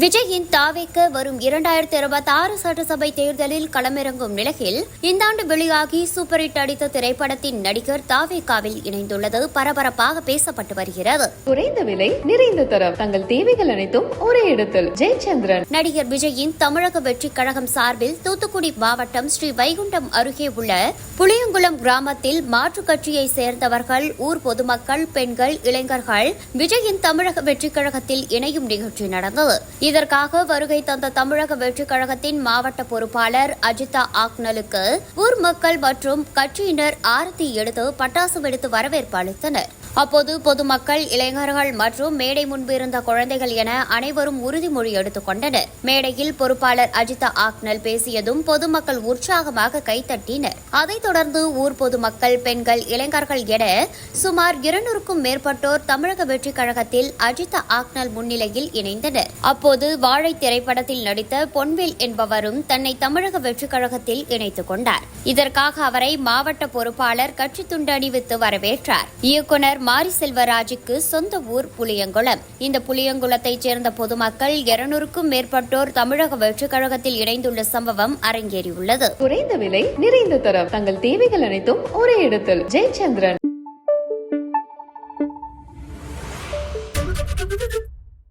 விஜயின் தாவேக்க வரும் இரண்டாயிரத்தி இருபத்தி ஆறு சட்டசபை தேர்தலில் களமிறங்கும் நிலையில் இந்த ஆண்டு வெளியாகி சூப்பர் ஹிட் அடித்த திரைப்படத்தின் நடிகர் தாவேக்காவில் இணைந்துள்ளது. பரபரப்பாக பேசப்பட்டு வருகிறது. குறைந்த விலை நிறைந்த தரம். தங்கள் தேவைகள் அனைத்தும் ஒரே இடத்தில். ஜெயச்சந்திரன். நடிகர் விஜயின் தமிழக வெற்றிக் கழகம் சார்பில் தூத்துக்குடி மாவட்டம் ஸ்ரீ வைகுண்டம் அருகே உள்ள புளியங்குளம் கிராமத்தில் மாற்றுக் கட்சியை சேர்ந்தவர்கள் ஊர் பொதுமக்கள் பெண்கள் இளைஞர்கள் விஜயின் தமிழக வெற்றிக் கழகத்தில் இணையும் நிகழ்ச்சி நடந்தது. இதற்காக வருகை தந்த தமிழக வெற்றிக் கழகத்தின் மாவட்ட பொறுப்பாளர் அஜிதா ஆக்னலுக்கு ஊர் மக்கள் மற்றும் கட்சியினர் ஆரத்தி எடுத்து பட்டாசு வெடித்து வரவேற்பு அளித்தனர். அப்போது பொதுமக்கள் இளைஞர்கள் மற்றும் மேடை முன்பு இருந்த குழந்தைகள் என அனைவரும் உறுதிமொழி எடுத்துக் கொண்டனர். மேடையில் பொறுப்பாளர் அஜிதா ஆக்னல் பேசியதும் பொதுமக்கள் உற்சாகமாக கைத்தட்டினர் அதைத் தொடர்ந்து ஊர் பொதுமக்கள் பெண்கள் இளைஞர்கள் என சுமார் இருநூறுக்கும் மேற்பட்டோர் தமிழக வெற்றிக் கழகத்தில் அஜிதா ஆக்னல் முன்னிலையில் இணைந்தனர். அப்போது வாழை திரைப்படத்தில் நடித்த பொன்வில் என்பவரும் தன்னை தமிழக வெற்றிக் கழகத்தில் இணைத்துக் கொண்டார். இதற்காக அவரை மாவட்ட பொறுப்பாளர் கட்சி துண்டு அணிவித்து வரவேற்றார். இயக்குனர் மாரி செல்வராஜுக்கு சொந்த ஊர் புளியங்குளம். இந்த புளியங்குளத்தைச் சேர்ந்த பொதுமக்கள் இருநூறுக்கும் மேற்பட்டோர் தமிழக வெற்றிக் கழகத்தில் இணைந்துள்ள சம்பவம் அரங்கேறியுள்ளது. குறைந்த விலை நிறைந்த தரம். தங்கள் தேவைகள் அனைத்தும் ஒரே இடத்தில். ஜெயச்சந்திரன்.